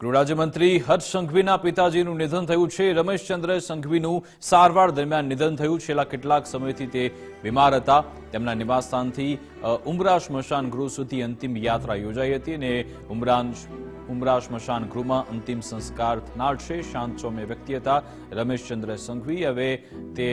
ગૃહ રાજ્યમંત્રી હર્ષ સંઘવીના પિતાજીનું નિધન થયું છે. રમેશચંદ્ર સંઘવીનું સારવાર દરમિયાન નિધન થયું. છેલ્લા કેટલાક સમયથી તે બીમાર હતા. તેમના નિવાસસ્થાનથી ઉમરા સ્મશાન ગૃહ સુધી અંતિમ યાત્રા યોજાઈ હતી અને ઉમરાન ઉમરા સ્મશાન ગૃહમાં અંતિમ સંસ્કાર થનાર છે. શાંત સૌમ્ય વ્યક્તિ હતા રમેશચંદ્ર સંઘવી. હવે તે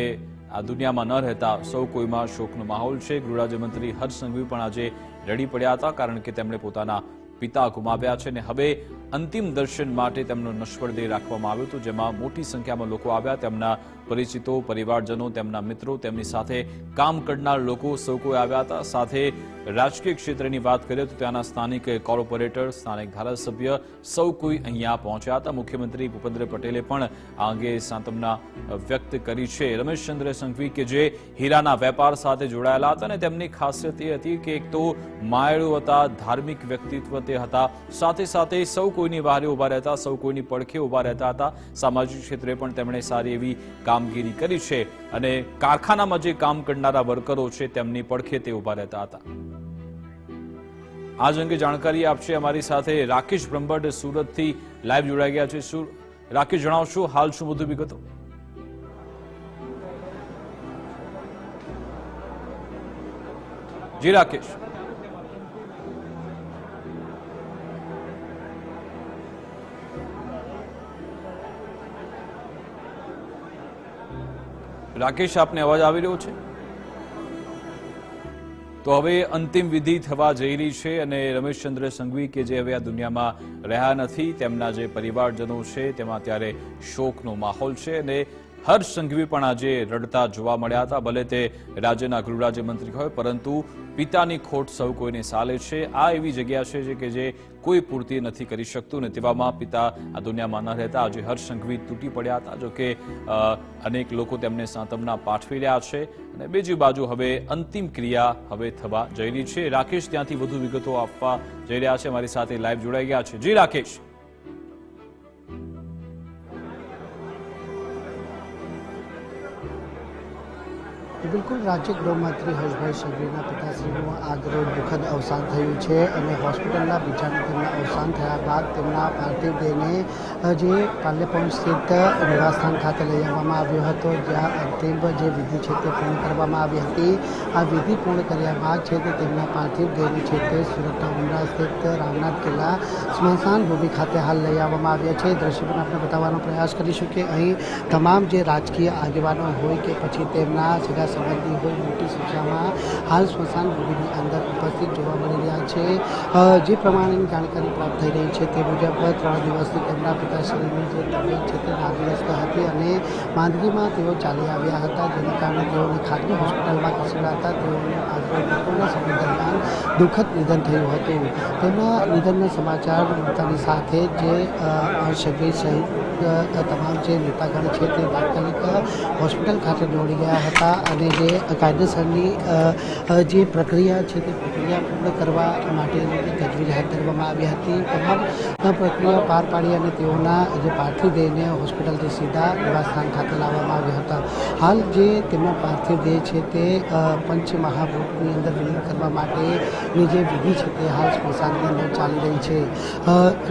આ દુનિયામાં ન રહેતા સૌ કોઈમાં શોકનો માહોલ છે. ગૃહ રાજ્યમંત્રી હર્ષ સંઘવી પણ આજે રડી પડ્યા હતા કારણ કે તેમણે પોતાના પિતા ગુમાવ્યા છે અને હવે અંતિમ દર્શન માટે તેમનો નશ્વર દેહ રાખવામાં આવ્યો હતો, જેમાં મોટી સંખ્યામાં લોકો આવ્યા. તેમના પરિચિતો, પરિવારજનો, તેમના મિત્રો, તેમની સાથે કામ કરનાર લોકો સૌ કોઈ આવ્યા હતા. સાથે રાજકીય ક્ષેત્રની વાત કરીએ તો ત્યાંના સ્થાનિક કોર્પોરેટર, સ્થાનિક ધારાસભ્ય સૌ કોઈ અહીંયા પહોંચ્યા હતા. મુખ્યમંત્રી ભૂપેન્દ્ર પટેલે પણ આ અંગે સાંત્વના વ્યક્ત કરી છે. રમેશચંદ્ર સંઘવી કે જે હીરાના વેપાર સાથે જોડાયેલા હતા અને તેમની ખાસિયત એ હતી કે એક તો માયળો હતા, ધાર્મિક વ્યક્તિત્વ તે હતા. સાથે સાથે સૌ કોઈની વહારે ઊભા રહેતા, સૌ કોઈની પડખે ઊભા રહેતા હતા. સામાજિક ક્ષેત્રે પણ તેમણે સારી એવી કામગીરી કરી છે અને કારખાનામાં જે કામ કરનારા વર્કરો છે, તેમની પડખે તે ઊભા રહેતા હતા. આજ અંગે જાણકારી આપશે અમારી સાથે રાકેશ બ્રહ્મભટ્ટ સુરતથી લાઈવ જોડાઈ ગયા છે. શું રાકેશ, જણાવશો હાલ શું વધુ વિગતો? જી, રાકેશ. રાકેશ, આપને અવાજ આવી રહ્યો છે? તો હવે અંતિમ વિધિ થવા જઈ રહી છે અને રમેશચંદ્ર સંઘવી કે જે હવે આ દુનિયામાં રહ્યા નથી, તેમના જે પરિવારજનો છે, તેમાં ત્યારે શોકનો માહોલ છે અને હર્ષ સંઘવી પણ આજે રડતા જોવા મળ્યા હતા. ભલે તે રાજ્યના ગૃહરાજ્યમંત્રી હોય, પરંતુ પિતાની ખોટ સૌ કોઈને સાલે છે. આ એવી જગ્યા છે કે જે કોઈ પૂર્તિ નથી કરી શકતું ને તેવામાં પિતા આ દુનિયામાં ન રહેતા. આજે હર્ષ સંઘવી તૂટી પડ્યા હતા, જો કે અનેક લોકો તેમને સાંત્વના પાઠવી રહ્યા છે અને બીજી બાજુ હવે અંતિમ ક્રિયા હવે થવા જઈ રહી છે. રાકેશ ત્યાંથી વધુ વિગતો આપવા જઈ રહ્યા છે. મારી સાથે લાઈવ જોડાઈ ગયા છે. જી, રાકેશ. બિલકુલ. રાજ્ય ગૃહમંત્રી હર્ષભાઈ સંઘવીના પિતાશ્રીનું આજરોજ દુઃખદ અવસાન થયું છે અને હોસ્પિટલના બીજાના તેમના અવસાન થયા બાદ તેમના પાર્થિવ દેહને જે પાલ્યપોઈન્ટ સ્થિત નિવાસસ્થાન ખાતે લઈ આવવામાં આવ્યો હતો, જ્યાં અંતિમ જે વિધિ છે તે પૂર્ણ કરવામાં આવી હતી. આ વિધિ પૂર્ણ કર્યા બાદ છે તે તેમના પાર્થિવ દેહને છે તે સુરતના ઉમરા સ્થિત રામનાથ કિલ્લા સ્મશાન ભૂમિ ખાતે હાલ લઈ આવવામાં આવ્યા છે. દ્રશ્ય પણ આપણે બતાવવાનો પ્રયાસ કરીશું કે અહીં તમામ જે રાજકીય આગેવાનો હોય કે પછી તેમના સગા સંબંધી હોય, મોટી સંખ્યામાં હાલ સ્મશાન ભૂમિની અંદર ઉપસ્થિત જોવા મળી રહ્યા છે. જે પ્રમાણેની જાણકારી પ્રાપ્ત થઈ રહી છે તે મુજબ ત્રણ દિવસથી તેમના પિતાશ્રીની જે તબિયત છે તે નાગ્રસ્ત હતી અને માંદગીમાં તેઓ ચાલી આવ્યા હતા. જેના કારણે તેઓને ખાનગી હોસ્પિટલમાં ખસેડાયા હતા. તેઓનું આજના બપોરના સમય દરમિયાન દુઃખદ નિધન થયું હતું. તેમના નિધનના સમાચાર મળતાની સાથે જે અ, સહિત તમામ જે નેતાગણ છે તે તાત્કાલિક હોસ્પિટલ ખાતે દોડી ગયા હતા અને જે કાયદેસરની જે પ્રક્રિયા છે તે પ્રક્રિયા પૂર્ણ કરવા માટે તજવીજ હાથ ધરવામાં આવી હતી. તમામ પ્રક્રિયા પાર પાડી અને તેઓના જે પાર્થિવ દેહને હોસ્પિટલથી સીધા નિવાસસ્થાન ખાતે લાવવામાં આવ્યા હતા. હાલ જે તેમનો પાર્થિવ દેહ છે તે પંચ અંદર વિલીન કરવા માટેની જે વિધિ છે તે હાલ સ્મશાનની અંદર ચાલી રહી છે.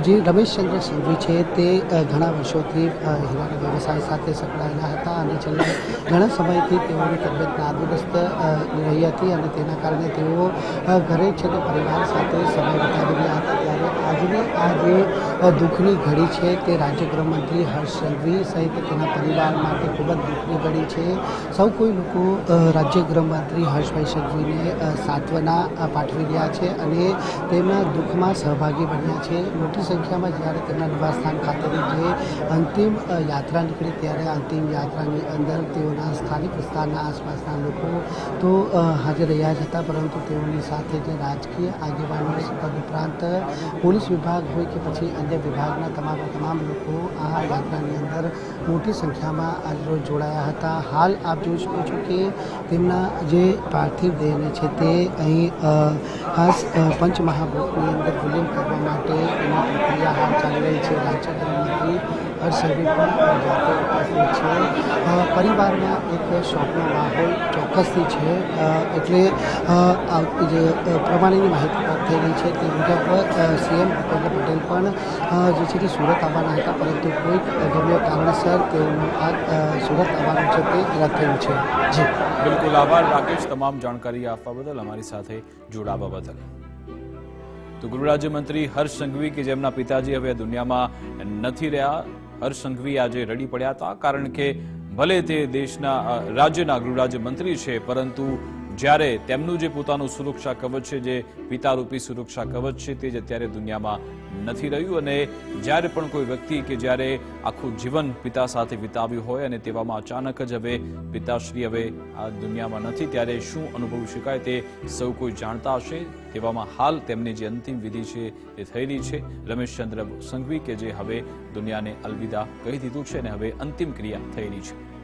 જે રમેશચંદ્ર સિંઘવી છે તે ઘણા વર્ષોથી હીરાના વ્યવસાય સાથે સંકળાયેલા હતા અને છેલ્લા ઘણા સમયથી તેઓની તબિયત નાદુરસ્ત રહી હતી અને તેના કારણે તેઓ ઘરે છે તે પરિવાર સાથે સમય વિતાવી રહ્યા હતા. ત્યારે આજની આ જે દુઃખની ઘડી છે તે રાજ્ય ગૃહમંત્રી હર્ષ સંઘવી સહિત તેના પરિવાર માટે ખૂબ જ દુઃખની ઘડી છે. સૌ કોઈ લોકો રાજ્ય ગૃહમંત્રી હર્ષભાઈ સંઘવીને સાંત્વના પાઠવી રહ્યા છે અને તેમના દુઃખમાં સહભાગી બન્યા છે. મોટી સંખ્યામાં જ્યારે તેમના નિવાસસ્થાન ખાતેની જે અંતિમ યાત્રા નીકળી ત્યારે અંતિમ યાત્રાની અંદર તેઓના સ્થાનિક વિસ્તારના આસપાસના લોકો તો હાજર રહ્યા જ હતા, પરંતુ તેઓની સાથે જે રાજકીય આગેવાનો તદ ઉપરાંત પોલીસ વિભાગ હોય કે પછી અન્ય વિભાગના તમામ તમામ લોકો આ યાત્રાની અંદર મોટી સંખ્યામાં આજરોજ જોડાયા હતા. હાલ આપ જોઈ શકો છો કે તેમના જે પાર્થિવ દેહને છે તે અહીં ખાસ પંચમહાભૂતની અંદર વિલીન કરવા માટે એની પ્રક્રિયા હાલ ચાલી રહી છે. રાજ્ય ગૃહમંત્રી હર્ષભાઈ પણ છે પરિવારના એક શોખનો માહોલ ચોક્કસથી છે. એટલે જે પ્રમાણેની માહિતી પ્રાપ્ત થઈ રહી છે તે મુજબ સીએમ ભૂપેન્દ્ર પટેલ પણ જે છે તે સુરત આવવાના હતા, પરંતુ કોઈક અગમ્ય કારણસર તેઓનું આ સુરત આવવાનું છે તે રદ થયું છે. જી. બિલકુલ આભાર, રાકેશ. તમામ જાણકારી આપવા બદલ અમારી સાથે જોડાવા બદલ. તો ગૃહ રાજ્યમંત્રી હર્ષ સંઘવી કે જેમના પિતાજી હવે દુનિયામાં નથી રહ્યા હર્ષ સંઘવી આજે રડી પડ્યા હતા, કારણ કે ભલે તે દેશના રાજ્યના ગૃહ રાજ્યમંત્રી છે, પરંતુ જ્યારે તેમનું જે પોતાનું સુરક્ષા કવચ છે, જે પિતારૂપી સુરક્ષા કવચ છે, તે જ અત્યારે દુનિયામાં નથી રહ્યું. અને જ્યારે પણ કોઈ વ્યક્તિ કે જ્યારે આખું જીવન પિતા સાથે વિતાવ્યું હોય અને તેવામાં અચાનક જ હવે પિતાશ્રી હવે આ દુનિયામાં નથી, ત્યારે શું અનુભવી શકાય તે સૌ કોઈ જાણતા હશે? તેવામાં હાલ તેમની જે અંતિમ વિધિ છે, એ થયેલી છે. રમેશચંદ્ર સંઘવી કે જે હવે દુનિયાને અલવિદા કહી દીધું છે અને હવે અંતિમ ક્રિયા થયેલી છે.